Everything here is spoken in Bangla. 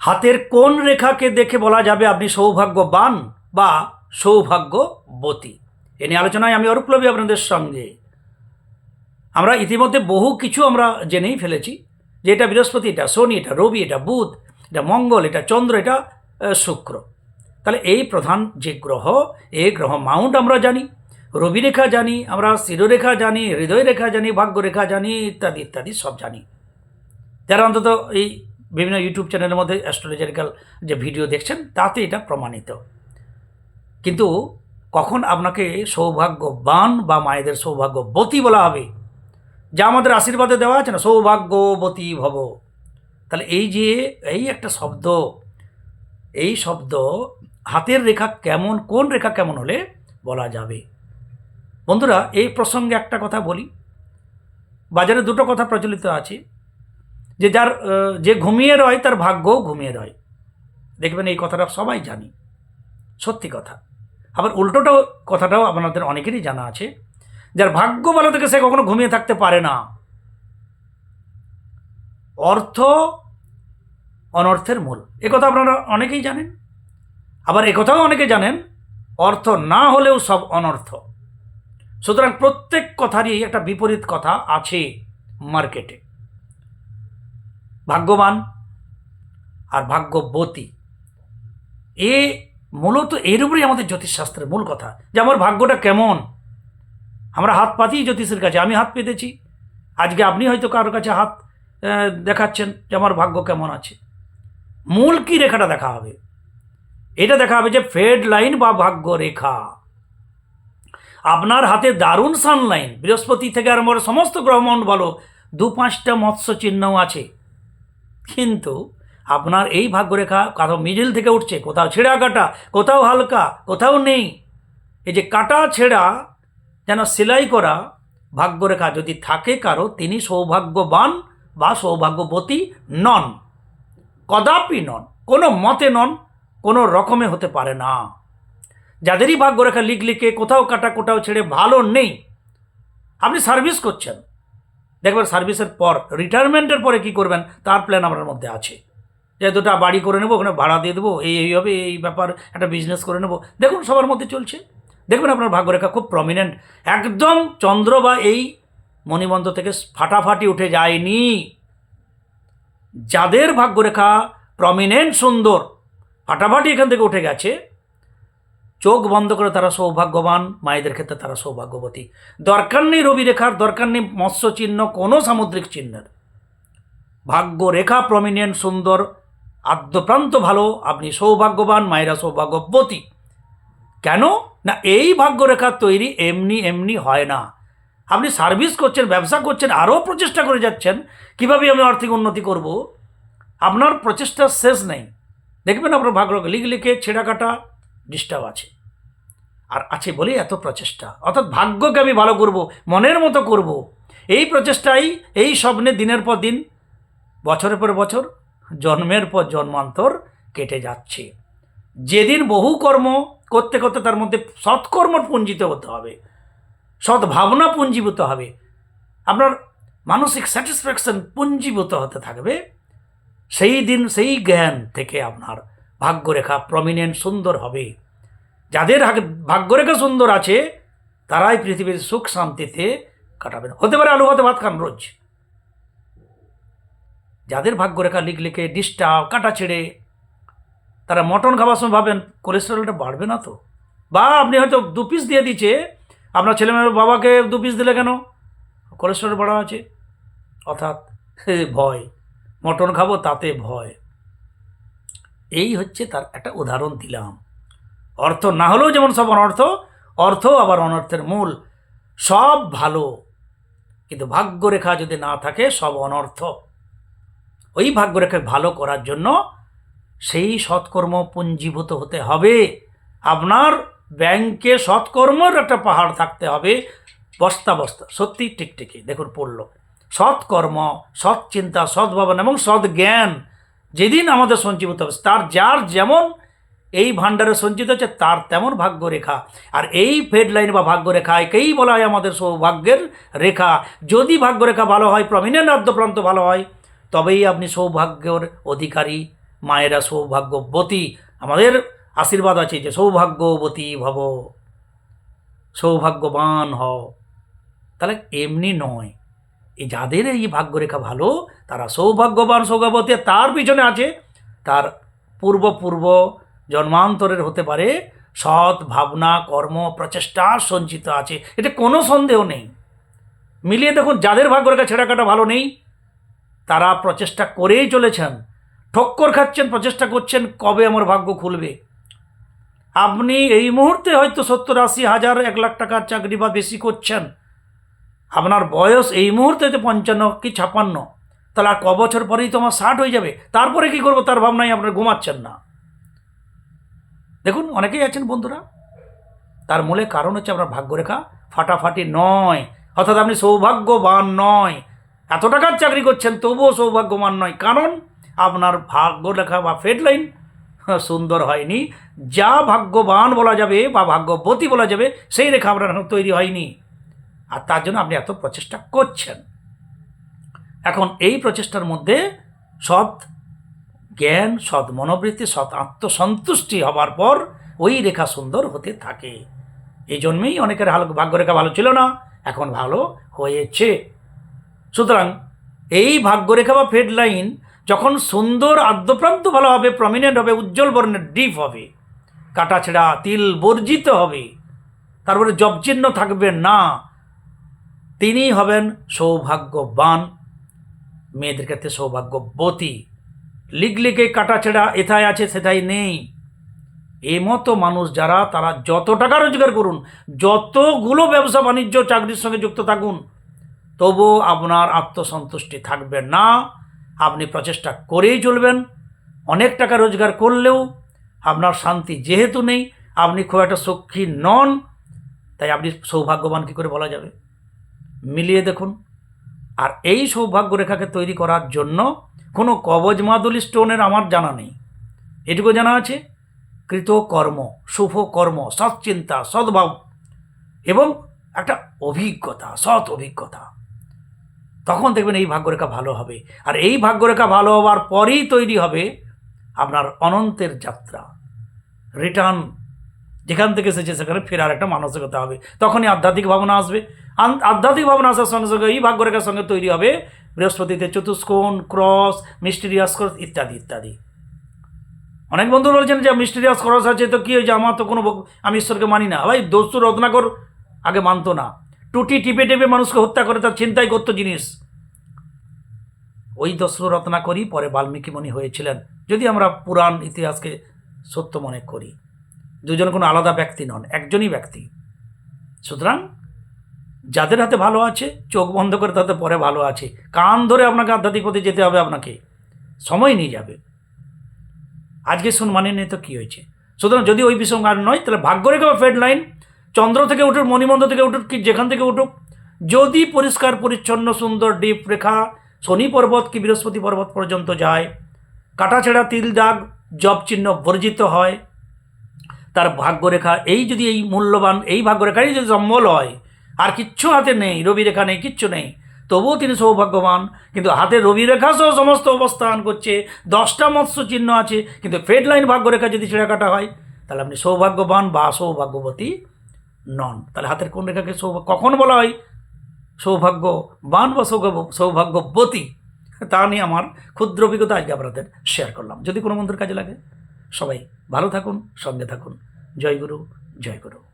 হাতের কোন রেখাকে দেখে বলা যাবে আপনি সৌভাগ্যবান বা সৌভাগ্যবতী? এ নিয়ে আলোচনায় আমি অরূপলবী আপনাদের সঙ্গে। আমরা ইতিমধ্যে বহু কিছু আমরা জেনেই ফেলেছি, যে এটা বৃহস্পতি, এটা শনি, এটা রবি, এটা বুধ, এটা মঙ্গল, এটা চন্দ্র, এটা শুক্র। তাহলে এই প্রধান যে গ্রহ এই গ্রহ মাউন্ট আমরা জানি, রবি রেখা জানি, আমরা শিরোরেখা জানি, হৃদয় রেখা জানি, ভাগ্য রেখা জানি, ইত্যাদি ইত্যাদি সব জানি। যারা অন্তত এই বিভিন্ন ইউটিউব চ্যানেলের মধ্যে অ্যাস্ট্রোলজিক্যাল যে ভিডিও দেখছেন, তাতে এটা প্রমাণিত। কিন্তু কখন আপনাকে সৌভাগ্যবান বা মায়েদের সৌভাগ্যবতী বলা হবে, যা আমাদের আশীর্বাদে দেওয়া আছে না, সৌভাগ্যবতী ভব। তাহলে এই যে, এই একটা শব্দ, এই শব্দ হাতের রেখা কেমন, কোন রেখা কেমন হলে বলা যাবে? বন্ধুরা, এই প্রসঙ্গে একটা কথা বলি। বাজারে দুটো কথা প্রচলিত আছে। যে যার যে ঘুমিয়ে রয়, তার ভাগ্যও ঘুমিয়ে রয়। দেখবেন এই কথাটা সবাই জানি। সত্যি কথা। আবার উল্টোটাও কথাটাও আপনাদের অনেকেরই জানা আছে। যার ভাগ্য ভালো থেকে, সে কখনো ঘুমিয়ে থাকতে পারে না। অর্থ অনর্থের মূল। একথা আপনারা অনেকেই জানেন। আবার একথাও অনেকে জানেন, অর্থ না হলেও সব অনর্থ। সুতরাং প্রত্যেক কথারই একটা বিপরীত কথা আছে মার্কেটে। ভাগ্যবান আর ভাগ্যবতী। এ মূলত এর উপরেই আমাদের জ্যোতিষশাস্ত্রের মূল কথা যে আমার ভাগ্যটা কেমন? আমরা হাত পাতি জ্যোতিষের কাছে, আমি হাত পেতেছি। আজকে আপনি হয়তো কারোর কাছে হাত দেখাচ্ছেন যে আমার ভাগ্য কেমন আছে। মূল কি রেখাটা দেখা হবে? এটা দেখা হবে যে ফেড লাইন বা ভাগ্য রেখা। আপনার হাতে দারুণ সানলাইন, বৃহস্পতি থেকে আরম্ভ করে সমস্ত গ্রহমণ্ড ভালো দু পাঁচটা মৎস্য চিহ্নও আছে। কিন্তু আপনার এই ভাগ্যরেখা কারও মিডিল থেকে উঠছে, কোথাও ছেঁড়া কাটা, কোথাও হালকা, কোথাও নেই। এই যে কাটা ছেঁড়া যেন সেলাই করা ভাগ্যরেখা যদি থাকে কারও, তিনি সৌভাগ্যবান বা সৌভাগ্যবতী নন। কদাপি নন, কোনো মতে নন, কোনো রকমে হতে পারে না। যাদেরই ভাগ্যরেখা লিখ লিখে কোথাও কাটা, কোথাও ছেড়ে ভালো নেই, আপনি সার্ভিস করছেন। দেখবেন সার্ভিসের পর রিটায়ারমেন্টের পরে কি করবেন? তার প্ল্যান আপনার মধ্যে আছে। যে দুটা বাড়ি করে নেব, ওখানে ভাড়া দিয়ে দেবো, এই এই হবে, এই ব্যাপার, একটা বিজনেস করে নেব। দেখুন সবার মধ্যে চলছে। দেখবেন আপনার ভাগ্যরেখা খুব প্রমিনেন্ট একদম চন্দ্র বা এই মণিবন্ধ থেকে ফাটাফাটি উঠে যায়নি। যাদের ভাগ্যরেখা প্রমিনেন্ট সুন্দর, ফাটাফাটি এখান থেকে উঠে গেছে চোখ বন্ধ করে তারা সৌভাগ্যবান, মায়েদের ক্ষেত্রে তারা সৌভাগ্যবতী। দরকার নেই রবি রেখার দরকার নেই মৎস্য চিহ্ন কোনো সামুদ্রিক চিহ্নের। ভাগ্য রেখা প্রমিনেন্ট, সুন্দর, আদ্যপ্রান্ত ভালো, আপনি সৌভাগ্যবান, মায়েরা সৌভাগ্যবতী। কেন? না, এই ভাগ্যরেখা তৈরি এমনি এমনি হয় না। আপনি সার্ভিস করছেন, ব্যবসা করছেন, আরও প্রচেষ্টা করে যাচ্ছেন, কীভাবে আমি আর্থিক উন্নতি করব? আপনার প্রচেষ্টার শেষ নেই। দেখবেন আপনার ভাগ্য লিখ লিখে ছেঁড়া কাটা ডিস্টার্ব আছে। আর আছে বলেই এত প্রচেষ্টা। অর্থাৎ ভাগ্যকে আমি ভালো করব, মনের মতো করব। এই প্রচেষ্টাই, এই স্বপ্নে দিনের পর দিন, বছরের পর বছর, জন্মের পর জন্মান্তর কেটে যাচ্ছে। যেদিন বহু কর্ম করতে করতে তার মধ্যে সৎকর্ম পুঞ্জিত হতে হবে সৎ ভাবনা পুঞ্জীভূত হবে, আপনার মানসিক স্যাটিসফ্যাকশন পুঞ্জীভূত হতে থাকবে, সেই দিন, সেই জ্ঞান থেকে আপনার ভাগ্যরেখা প্রমিনেন্ট সুন্দর হবে। যাদের ভাগ্যরেখা সুন্দর আছে, তারাই পৃথিবীর সুখ শান্তিতে কাটাবেন। হতে পারে আলু ভাতে ভাত খান রোজ। যাদের ভাগ্যরেখা লিখ লিখে ডিস্টার্ব কাটা ছেড়ে, তারা মটন খাবার সময় ভাবেন কোলেস্টেরলটা বাড়বে না তো? বা আপনি হয়তো দু পিস দিয়ে দিচ্ছে আপনার ছেলেমেয়ের বাবাকে দু পিস দিলে কেন? কোলেস্টেরল বাড়া আছে। অর্থাৎ, ভয়। মটন খাব তাতে ভয়। এই হচ্ছে তার একটা উদাহরণ দিলাম। অর্থ না হলেও যেমন সব অনর্থ অর্থ আবার অনর্থের মূল। সব ভালো, কিন্তু ভাগ্যরেখা যদি না থাকে, সব অনর্থ। ওই ভাগ্যরেখাকে ভালো করার জন্য সেই সৎকর্ম পুঞ্জীভূত হতে হবে। আপনার ব্যাংকে সৎকর্মের একটা পাহাড় থাকতে হবে। বস্তা বস্তা, সত্যি টিকটিকি। দেখুন, পড়ল। সৎকর্ম সৎ চিন্তা সৎ ভাবনা এবং সৎ জ্ঞান যেদিন আমাদের সঞ্চিত হবে তার যার যেমন এই ভাণ্ডারে সঞ্চিত হচ্ছে তার তেমন ভাগ্য রেখা আর এই ফেড লাইন বা ভাগ্য রেখা একেই বলা হয় আমাদের সৌভাগ্যের রেখা। যদি ভাগ্য রেখা ভালো হয় প্রমিনেন্ট আদ্যপ্রান্ত ভালো হয়, তবেই আপনি সৌভাগ্যের অধিকারী, মায়েরা সৌভাগ্যবতী। আমাদের আশীর্বাদ আছে যে সৌভাগ্যবতী ভব, সৌভাগ্যবান হও। তাহলে এমনি নয়। যাদের এই ভাগ্যরেখা ভালো, তারা সৌভাগ্যবান সৌভাগ্যবতী তার পিছনে আছে তার পূর্ব পূর্ব জন্মান্তরের হতে পারে সৎ ভাবনা, কর্ম, প্রচেষ্টা, সঞ্চিত আছে। এটা কোনো সন্দেহ নেই। মিলিয়ে দেখুন, যাদের ভাগ্যরেখা ছেঁড়া কাটা ভালো নেই, তারা প্রচেষ্টা করেই চলেছেন। ঠক্কর খাচ্ছেন, প্রচেষ্টা করছেন, কবে আমার ভাগ্য খুলবে? আপনি এই মুহূর্তে হয়তো সত্তর আশি হাজার, এক লাখ টাকার চাকরি বা বেশি করছেন। আপনার বয়স এই মুহূর্তে পঞ্চান্ন কি ছাপান্ন তাহলে আর ক বছর পরেই তো আমার ষাট হয়ে যাবে। তারপরে কি করব? তার ভাবনায় আপনার ঘুমাচ্ছেন না। দেখুন, অনেকেই আছেন বন্ধুরা। তার মূলে কারণ হচ্ছে আপনার ভাগ্যরেখা ফাটাফাটি নয়। অর্থাৎ আপনি সৌভাগ্যবান নয়। এত টাকার চাকরি করছেন, তবুও সৌভাগ্যবান নয়। কারণ আপনার ভাগ্যরেখা বা ফেডলাইন সুন্দর হয়নি। যা ভাগ্যবান বলা যাবে বা ভাগ্যবতী বলা যাবে, সেই রেখা আপনার তৈরি হয়নি। আর তার জন্য আপনি এত প্রচেষ্টা করছেন। এখন এই প্রচেষ্টার মধ্যে সৎ জ্ঞান, সৎ মনোবৃত্তি, সৎ আত্মসন্তুষ্টি হবার পর ওই রেখা সুন্দর হতে থাকে। এই জন্যেই অনেকের হাল, ভাগ্যরেখা ভালো ছিল না, এখন ভালো হয়েছে। সুতরাং এই ভাগ্যরেখা বা ফেড লাইন যখন সুন্দর, আদ্যপ্রান্ত ভালো হবে প্রমিনেন্ট হবে, উজ্জ্বল বর্ণের ডিপ হবে কাটাছেড়া তিল বর্জিত হবে, তারপরে জবচিহ্ন থাকবে না তিনি হবেন সৌভাগ্যবান। মেয়েদের ক্ষেত্রে সৌভাগ্যবতী। লিগলিকে কাটাছেড়া এথায় আছে, সেথায় নেই। এই মতো মানুষ যারা, তারা যত টাকা রোজগার করুন, যতগুলো ব্যবসা বাণিজ্য, চাকরির সঙ্গে যুক্ত থাকুন তবুও আপনার আত্মসন্তুষ্টি থাকবে না। আপনি প্রচেষ্টা করেই চলবেন। অনেক টাকা রোজগার করলেও আপনার শান্তি যেহেতু নেই, আপনি খুব একটা সক্ষী নন, তাই আপনি সৌভাগ্যবান কী করে বলা যাবে? মিলিয়ে দেখুন। আর এই সৌভাগ্য রেখাকে তৈরি করার জন্য কোনো কবজ মাদুলি স্টোনের আমার জানা নেই। এটুকু জানা আছে, কৃত কর্ম, শুভ কর্ম সৎচিন্তা সদ্ভাব এবং একটা অভিজ্ঞতা, সৎ অভিজ্ঞতা। তখন দেখবেন এই ভাগ্যরেখা ভালো হবে। আর এই ভাগ্যরেখা ভালো হওয়ার পরেই তৈরি হবে আপনার অনন্তের যাত্রা রিটার্ন যেখান থেকে এসেছে, সেখানে ফেরার একটা মানসিকতা হবে। তখনই আধ্যাত্মিক ভাবনা আসবে। আধ্যাত্মিক ভাবনা আসার সঙ্গে সঙ্গে এই ভাগ্যরেখার সঙ্গে তৈরি হবে বৃহস্পতিতে চতুষ্কোণ, ক্রস মিস্টিরিয়াস ক্রস ইত্যাদি ইত্যাদি। অনেক বন্ধু বলছেন যে মিস্টিরিয়াস ক্রস আছে তো কী হয়েছে? আমার তো কোনো আমি ঈশ্বরকে মানি না। ভাই, দস্যু রত্নাকর আগে মানতো না। টুটি টিপে টিপে মানুষকে হত্যা করে, তার চিন্তাই করতো জিনিস। ওই দস্যু রত্নাকরই পরে বাল্মীকি মুনি হয়েছিলেন, যদি আমরা পুরাণ ইতিহাসকে সত্য মনে করি। দুজন কোনো আলাদা ব্যক্তি নন, একজনই ব্যক্তি। সুতরাং যাদের হাতে ভালো আছে, চোখ বন্ধ করে তাতে পরে ভালো আছে। কান ধরে আপনাকে আধ্যাত্মিক পথে যেতে হবে আপনাকে। সময় নিয়ে যাবে। আজকে শুন মানে নেই তো কী হয়েছে? সুতরাং যদি ওই বিষয় আর নয়, তাহলে ভাগ্যরেখা বা ফেড লাইন। চন্দ্র থেকে উঠুক, মণিমন্দ থেকে উঠুক, কি যেখান থেকে উঠুক। যদি পরিষ্কার, পরিচ্ছন্ন, সুন্দর, ডিপ রেখা, শনি পর্বত কি বৃহস্পতি পর্বত পর্যন্ত যায়। কাটাছেড়া, তিল, দাগ, জব চিহ্ন বর্জিত হয়। তার ভাগ্যরেখা, এই যদি এই মূল্যবান, এই ভাগ্যরেখারই যদি সম্বল হয়, আর কিচ্ছু হাতে নেই রবি রেখা নেই, কিচ্ছু নেই, তবুও তিনি সৌভাগ্যবান। কিন্তু হাতে রবি রেখা সহ সমস্ত অবস্থান করছে, দশটা মৎস্য চিহ্ন আছে, কিন্তু ফেড লাইন ভাগ্যরেখা যদি ছেঁড়া কাটা হয়, তাহলে আপনি সৌভাগ্যবান বা সৌভাগ্যবতী নন। তাহলে হাতের কোন রেখাকে সৌভাগ্য কখন বলা হয়? সৌভাগ্যবান বা সৌভাগ্য সৌভাগ্যবতী? তা নিয়ে আমার ক্ষুদ্র অভিজ্ঞতা আজকে আপনাদের শেয়ার করলাম। যদি কোনো বন্ধুর কাজে লাগে। সবাই ভালো থাকুন সঙ্গে থাকুন। জয় গুরু জয় গুরু।